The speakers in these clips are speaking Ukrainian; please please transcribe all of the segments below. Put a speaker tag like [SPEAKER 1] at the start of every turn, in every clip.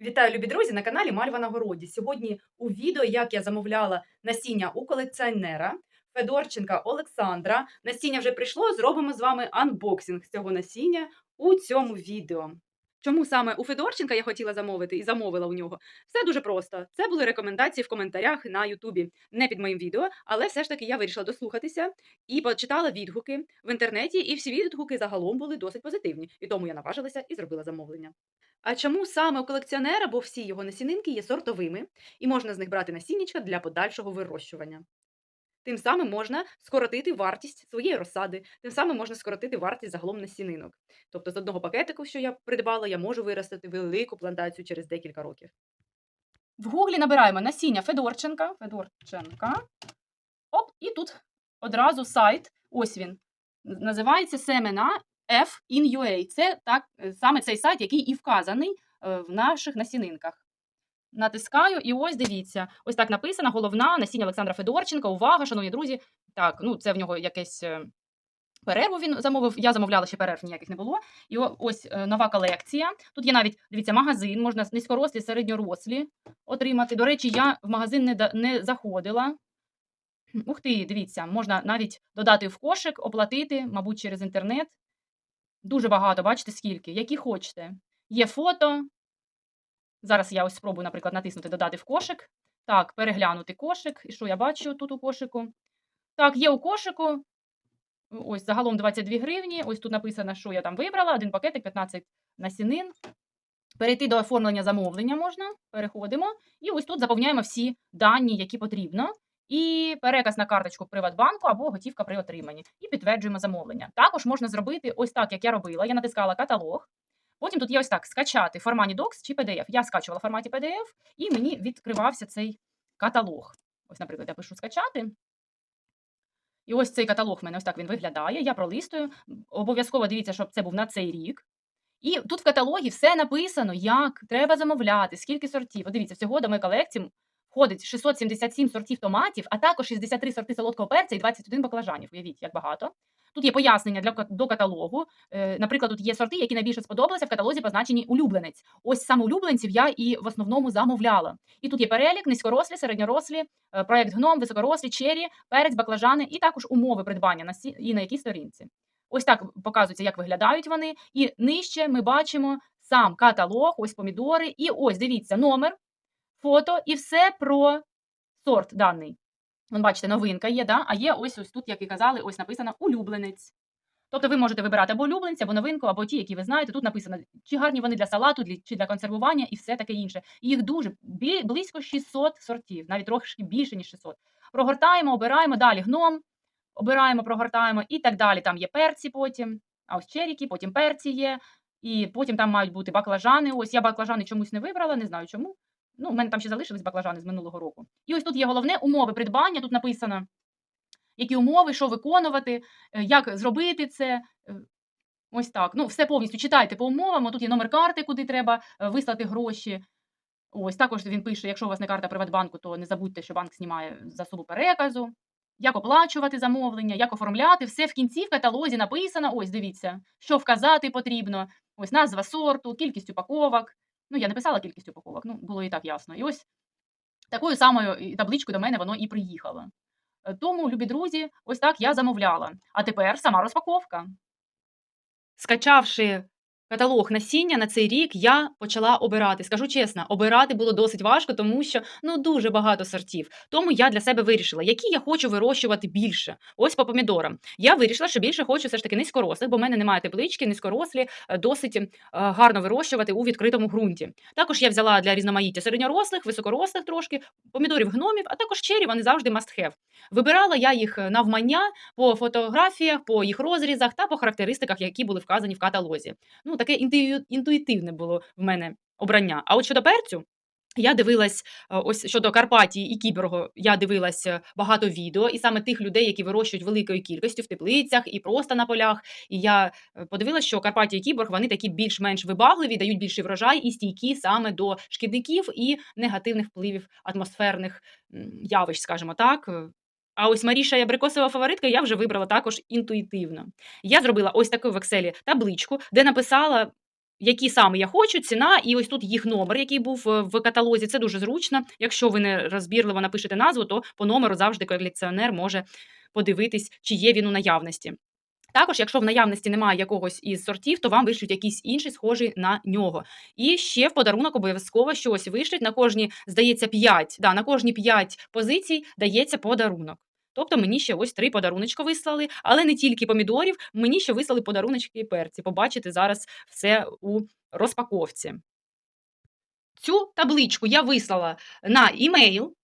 [SPEAKER 1] Вітаю, любі друзі, на каналі Мальва на городі. Сьогодні у відео, як я замовляла насіння у колекціонера Федорченка Олександра. Насіння вже прийшло. Зробимо з вами анбоксинг цього насіння у цьому відео. Чому саме у Федорченка я хотіла замовити і замовила у нього? Все дуже просто. Це були рекомендації в коментарях на Ютубі, не під моїм відео, але все ж таки я вирішила дослухатися і почитала відгуки в інтернеті, і всі відгуки загалом були досить позитивні. І тому я наважилася і зробила замовлення. А чому саме у колекціонера, бо всі його насінинки є сортовими, і можна з них брати насіннячка для подальшого вирощування. Тим самим можна скоротити вартість своєї розсади, тим самим можна скоротити вартість загалом насінинок. Тобто з одного пакетику, що я придбала, я можу виростити велику плантацію через декілька років. В гуглі набираємо насіння Федорченка. Федорченка. Оп, і тут одразу сайт. Ось він. Називається семена F in UA. Це так, е, саме цей сайт, який і вказаний е, в наших насінинках. Натискаю, і ось дивіться, ось так написано: головна насіння Олександра Федорченка. Увага, шановні друзі. Так, ну це в нього якесь е, перерву він замовив. Я замовляла ще перерв ніяких не було. І ось е, нова колекція. Тут є навіть дивіться, магазин, можна низькорослі, середньорослі отримати. До речі, я в магазин не, не заходила. Ух ти, дивіться, можна навіть додати в кошик, оплатити, мабуть, через інтернет. Дуже багато, бачите, скільки, які хочете. Є фото. Зараз я ось спробую, наприклад, натиснути Додати в кошик. Так, переглянути кошик. І що я бачу тут у кошику? Так, є у кошику. Ось загалом 22 гривні. Ось тут написано, що я там вибрала. Один пакетик, 15 насінин. Перейти до оформлення замовлення можна. Переходимо. І ось тут заповняємо всі дані, які потрібно. І переказ на карточку Приватбанку або готівка при отриманні. І підтверджуємо замовлення. Також можна зробити ось так, як я робила. Я натискала каталог. Потім тут є ось так: скачати в форматі Docs чи PDF. Я скачувала в форматі PDF, і мені відкривався цей каталог. Ось, наприклад, я пишу скачати. І ось цей каталог в мене ось так він виглядає. Я пролистую. Обов'язково дивіться, щоб це був на цей рік. І тут в каталогі все написано, як треба замовляти, скільки сортів. От дивіться, всього до моєї колекції входить 677 сортів томатів, а також 63 сорти солодкого перця і 21 баклажанів. Уявіть, як багато. Тут є пояснення для до каталогу. Е, Наприклад, тут є сорти, які найбільше сподобалися в каталозі, позначені улюбленець. Ось саме улюбленців я і в основному замовляла. І тут є перелік, низькорослі, середньорослі, е, проект гном, високорослі, чері, перець, баклажани, і також умови придбання на сі- і на якій сторінці. Ось так показується, як виглядають вони. І нижче ми бачимо сам каталог, ось помідори, і ось дивіться номер, фото і все про сорт даний. Вон, бачите, новинка є, да? а є ось ось тут, як і казали, ось написано улюбленець. Тобто ви можете вибирати або улюбленця, або новинку, або ті, які ви знаєте. Тут написано, чи гарні вони для салату, чи для консервування і все таке інше. Їх дуже близько 600 сортів, навіть трошки більше, ніж 600. Прогортаємо, обираємо далі гном, обираємо, прогортаємо і так далі. Там є перці потім, а ось черіки, потім перці є, і потім там мають бути баклажани. Ось я баклажани чомусь не вибрала, не знаю чому. Ну, в мене там ще залишились баклажани з минулого року. І ось тут є головне умови придбання. Тут написано, які умови, що виконувати, е, як зробити це. е, Ось так. Ну, все повністю читайте по умовам. Тут є номер карти, куди треба е, вислати гроші. Ось також він пише: якщо у вас не карта Приватбанку, то не забудьте, що банк знімає засобу переказу. Як оплачувати замовлення, як оформляти, все в кінці в каталозі написано. Ось дивіться, що вказати потрібно. Ось назва сорту, кількість упаковок. Ну, я не писала кількість упаковок, ну було і так ясно. І ось такою самою табличкою до мене воно і приїхало. Е, Тому, любі друзі, ось так я замовляла. А тепер сама розпаковка. Скачавши каталог насіння на цей рік, я почала обирати. Скажу чесно, обирати було досить важко, тому що ну дуже багато сортів. Тому я для себе вирішила, які я хочу вирощувати більше. Ось по помідорам. Я вирішила, що більше хочу все ж таки низькорослих, бо в мене немає теплички, низькорослі е, досить е, гарно вирощувати у відкритому ґрунті. Також я взяла для різноманіття середньорослих, високорослих трошки, помідорів гномів, а також чері, вони завжди must have. Вибирала я їх навмання по фотографіях, по їх розрізах та по характеристиках, які були вказані в каталозі. Ну, таке інтуї- інтуїтивне було в мене обрання. А от щодо перцю. Я дивилась е, ось щодо Карпатії і Кіборгу, я дивилась е, багато відео, і саме тих людей, які вирощують великою кількістю в теплицях і просто на полях. І я е, подивилась, що Карпатія і Кіборг вони такі більш-менш вибагливі, дають більший врожай і стійкі саме до шкідників і негативних впливів атмосферних явищ, скажімо так. А ось Маріша і абрикосова фаворитка я вже вибрала також інтуїтивно. Я зробила ось таку в Excel табличку, де написала які саме я хочу, ціна, і ось тут їх номер, який був е, в каталозі. Це дуже зручно. Якщо ви не розбірливо напишете назву, то по номеру завжди колекціонер може подивитись, чи є він у наявності. Також, якщо в наявності немає якогось із сортів, то вам вишлють якийсь інший, схожий на нього. І ще в подарунок обов'язково щось вишлють. На кожні, здається, 5, да, на кожні 5 позицій дається подарунок. Тобто мені ще ось три подаруночка вислали, але не тільки помідорів, мені ще вислали подаруночки і перці. Побачите зараз все у розпаковці. Цю табличку я вислала на імейл,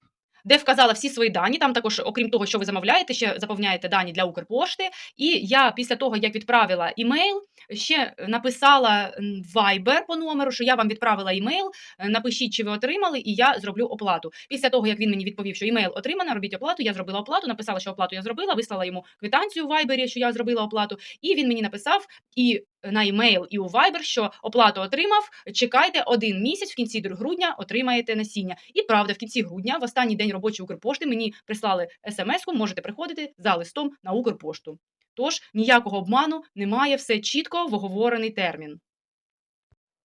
[SPEAKER 1] де вказала всі свої дані. Там також, окрім того, що ви замовляєте, ще заповняєте дані для Укрпошти. І я після того, як відправила імейл, ще написала Viber по номеру, що я вам відправила імейл. е, Напишіть, чи ви отримали, і я зроблю оплату. Після того, як він мені відповів, що імейл отримано, робіть оплату. Я зробила оплату, написала, що оплату я зробила, вислала йому квитанцію в Viber, що я зробила оплату. І він мені написав і на імейл, і у Viber, що оплату отримав. Чекайте один місяць, в кінці грудня отримаєте насіння. І правда, в кінці грудня, в останній день робочої Укрпошти, мені прислали смс-ку, можете приходити за листом на Укрпошту. Тож ніякого обману немає, все чітко в оговорений термін.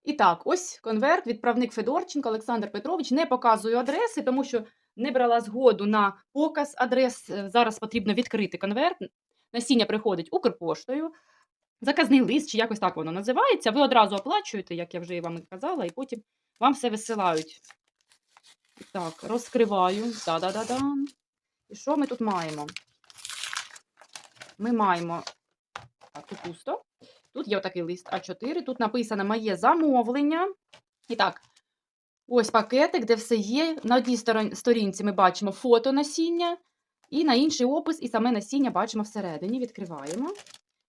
[SPEAKER 1] І так, ось конверт, відправник Федорченко Олександр Петрович. Не показую адреси, тому що не брала згоду на показ адрес. Е, Зараз потрібно відкрити конверт. Насіння приходить Укрпоштою. Заказний лист, чи якось так воно називається. Ви одразу оплачуєте, як я вже вам і казала, і потім вам все висилають. Так, розкриваю. Да-да-да-да. І що ми тут маємо? Ми маємо. Так, тут пусто. Тут є отакий лист А4. Тут написано моє замовлення. І так, ось пакетик, де все є. На одній сторінці ми бачимо фото насіння, і на інший опис, і саме насіння бачимо всередині. Відкриваємо.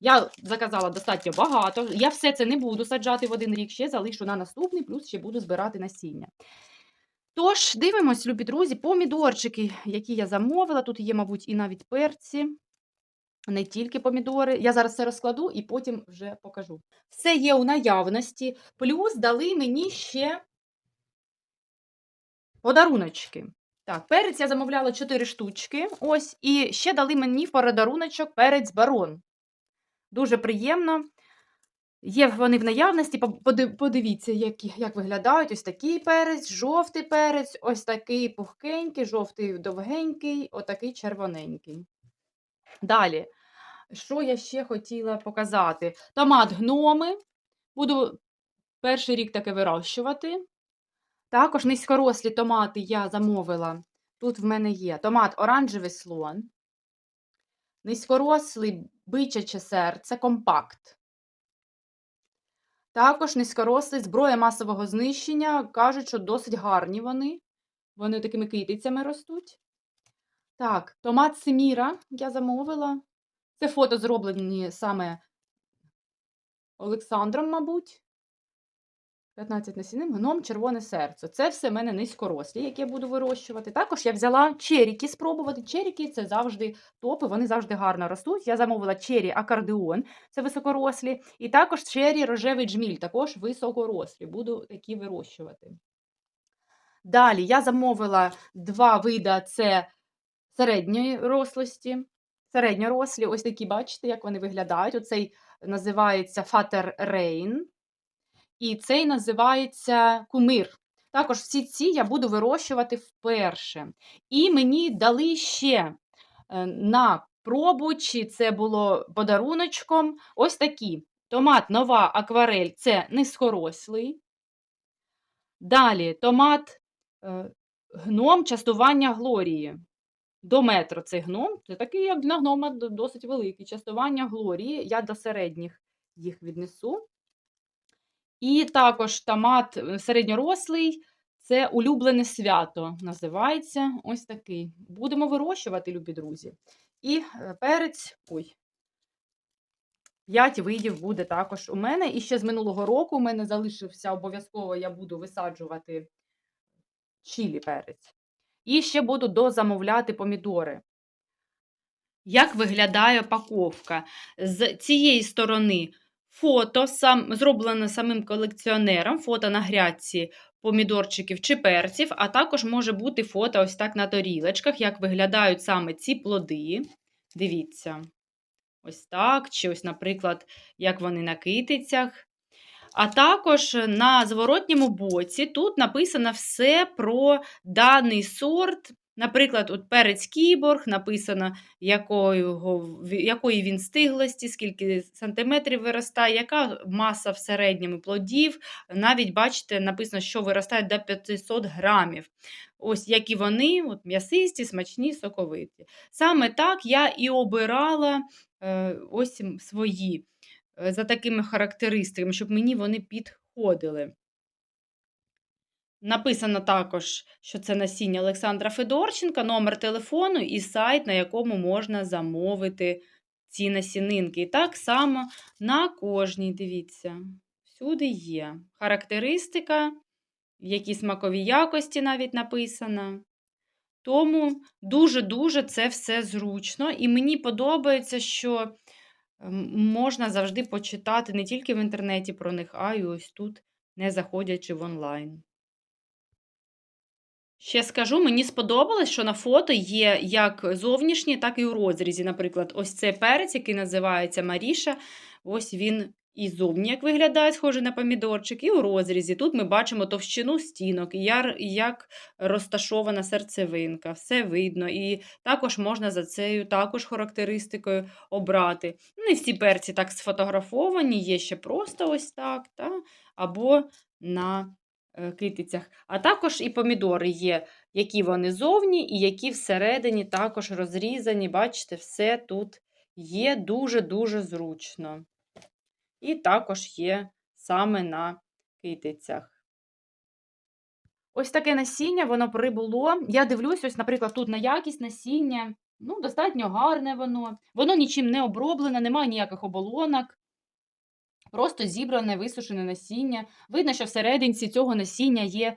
[SPEAKER 1] Я заказала достатньо багато. Я все це не буду саджати в один рік, ще залишу на наступний, плюс ще буду збирати насіння. Тож, дивимось, любі друзі, помідорчики, які я замовила. Тут є, мабуть, і навіть перці, не тільки помідори. Я зараз все розкладу і потім вже покажу. Все є у наявності. Плюс дали мені ще подаруночки. Так, перець я замовляла 4 штучки. Ось, і ще дали мені в подаруночок перець барон. Дуже приємно. Є вони в наявності. Подивіться, які, як виглядають. Ось такий перець, жовтий перець, ось такий пухкенький, жовтий довгенький, отакий червоненький. Далі, що я ще хотіла показати? Томат гноми. Буду перший рік таки вирощувати. Також низькорослі томати я замовила. Тут в мене є томат оранжевий слон, низькорослий бичаче серце, компакт. Також низькорослий зброя масового знищення. Кажуть, що досить гарні вони. Вони такими китицями ростуть. Так, томат Семіра я замовила. Це фото зроблені саме Олександром, мабуть. 15 насінин, гном, червоне серце. Це все в мене низькорослі, які я буду вирощувати. Також я взяла черіки спробувати. Черіки це завжди топи, вони завжди гарно ростуть. Я замовила чері акордеон, це високорослі. І також чері рожевий джміль, також високорослі. Буду такі вирощувати. Далі я замовила два вида це середньої рослості. Середньорослі, ось такі, бачите, як вони виглядають. Оцей називається Фатер Рейн. І цей називається кумир. Також всі ці я буду вирощувати вперше. І мені дали ще е, на пробу, чи це було подаруночком, ось такі. Томат нова акварель це низькорослий. Далі томат е, гном частування глорії. До метра цей гном. Це такий, як для гнома, досить великий. Частування глорії. Я до середніх їх віднесу. І також томат е, середньорослий це улюблене свято. Називається ось такий. Будемо вирощувати, любі друзі. І е, перець. Ой. П'ять видів буде також у мене. І ще з минулого року у мене залишився обов'язково, я буду висаджувати чилі перець. І ще буду дозамовляти помідори. Як виглядає паковка? З цієї сторони фото сам, зроблене самим колекціонером, фото на грядці помідорчиків чи перців, а також може бути фото ось так на тарілочках, як виглядають саме ці плоди. Дивіться. Ось так, чи ось, наприклад, як вони на китицях. А також на зворотньому боці тут написано все про даний сорт. Наприклад, от перець кіборг, написано, якого, якої він стиглості, скільки сантиметрів виростає, яка маса в середньому плодів. Навіть, бачите, написано, що виростає до 500 грамів. Ось які вони, от м'ясисті, смачні, соковиті. Саме так я і обирала е, ось свої е, за такими характеристиками, щоб мені вони підходили. Написано також, що це насіння Олександра Федорченка, номер телефону і сайт, на якому можна замовити ці насінинки. І так само на кожній, дивіться, всюди є характеристика, які смакові якості навіть написано. Тому дуже-дуже це все зручно. І мені подобається, що можна завжди почитати не тільки в інтернеті про них, а й ось тут, не заходячи в онлайн. Ще скажу, мені сподобалось, що на фото є як зовнішні, так і у розрізі. Наприклад, ось цей перець, який називається Маріша. Ось він і зовні як виглядає, схоже на помідорчик, і у розрізі. Тут ми бачимо товщину стінок, як розташована серцевинка, все видно. І також можна за цією також характеристикою обрати. Ну, і всі перці так сфотографовані, є ще просто ось так, та? або на китицях. А також і помідори є, які вони зовні, і які всередині також розрізані. Бачите, все тут є дуже-дуже зручно. І також є саме на китицях. Ось таке насіння, воно прибуло. Я дивлюсь, ось, наприклад, тут на якість насіння. Ну, достатньо гарне воно. Воно нічим не оброблене, немає ніяких оболонок. Просто зібране, висушене насіння. Видно, що всерединці цього насіння є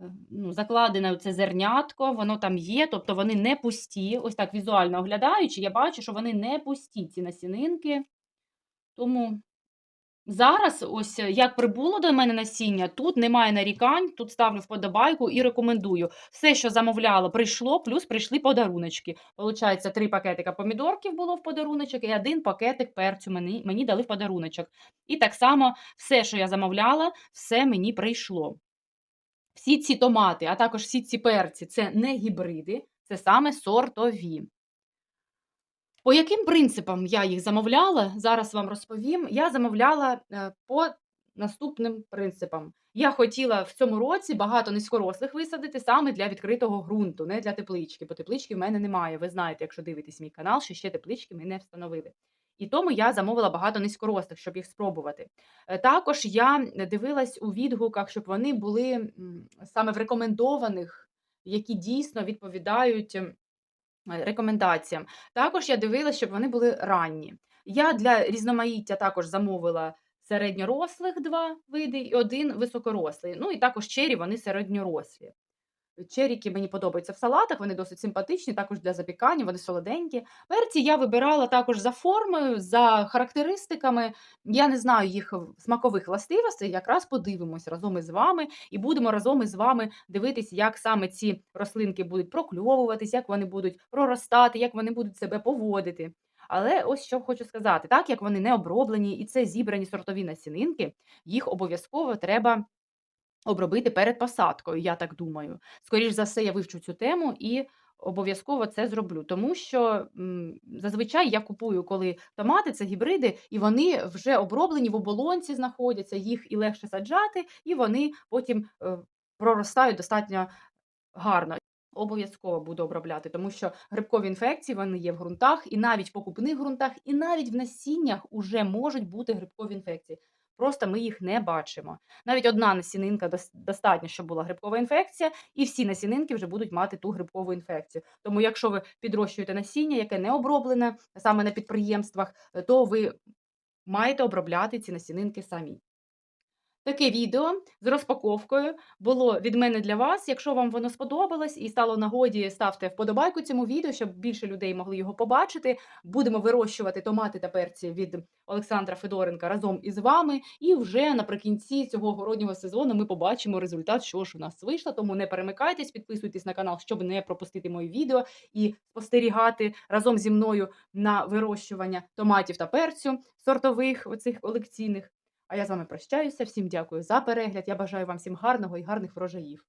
[SPEAKER 1] е, ну, закладене це зернятко, воно там є, тобто вони не пусті. Ось так візуально оглядаючи, я бачу, що вони не пусті, ці насінинки. Тому Зараз, ось е, як прибуло до мене насіння, тут немає нарікань, тут ставлю вподобайку і рекомендую. Все, що замовляла, прийшло, плюс прийшли подаруночки. Получається, три пакетика помідорків було в подаруночок, і один пакетик перцю мені, мені дали в подаруночок. І так само все, що я замовляла, все мені прийшло. Всі ці томати, а також всі ці перці це не гібриди, це саме сортові. По яким принципам я їх замовляла, зараз вам розповім. Я замовляла е, по наступним принципам. Я хотіла в цьому році багато низькорослих висадити саме для відкритого ґрунту, не для теплички, бо теплички в мене немає. Ви знаєте, якщо дивитесь мій канал, що ще теплички ми не встановили. І тому я замовила багато низькорослих, щоб їх спробувати. Е, також я дивилась у відгуках, щоб вони були саме в рекомендованих, які дійсно відповідають рекомендаціям. Також я дивилася, щоб вони були ранні. Я для різноманіття також замовила середньорослих два види і один високорослий. Ну і також чері, вони середньорослі. Черіки мені подобаються в салатах, вони досить симпатичні, також для запікання, вони солоденькі. Перці я вибирала також за формою, за характеристиками. Я не знаю їх смакових властивостей, якраз подивимось разом із вами і будемо разом із вами дивитись, як саме ці рослинки будуть прокльовуватись, як вони будуть проростати, як вони будуть себе поводити. Але ось що хочу сказати: так як вони не оброблені і це зібрані сортові насінинки, їх обов'язково треба обробити перед посадкою, я так думаю. Скоріш за все, я вивчу цю тему і обов'язково це зроблю. Тому що зазвичай я купую, коли томати, це гібриди, і вони вже оброблені в оболонці знаходяться, їх і легше саджати, і вони потім е, проростають достатньо гарно. Обов'язково буду обробляти, тому що грибкові інфекції вони є в ґрунтах, і навіть в покупних ґрунтах, і навіть в насіннях вже можуть бути грибкові інфекції. Просто ми їх не бачимо. Навіть одна насінинка достатньо, щоб була грибкова інфекція, і всі насінинки вже будуть мати ту грибкову інфекцію. Тому, якщо ви підрощуєте насіння, яке не оброблене саме на підприємствах, то ви маєте обробляти ці насінинки самі. Таке відео з розпаковкою було від мене для вас. Якщо вам воно сподобалось і стало нагоді, ставте вподобайку цьому відео, щоб більше людей могли його побачити. Будемо вирощувати томати та перці від Олександра Федоренка разом із вами. І вже наприкінці цього городнього сезону ми побачимо результат, що ж у нас вийшло. Тому не перемикайтесь, підписуйтесь на канал, щоб не пропустити мої відео і спостерігати разом зі мною на вирощування томатів та перцю сортових оцих колекційних. А я з вами прощаюся. Всім дякую за перегляд. Я бажаю вам всім гарного і гарних врожаїв.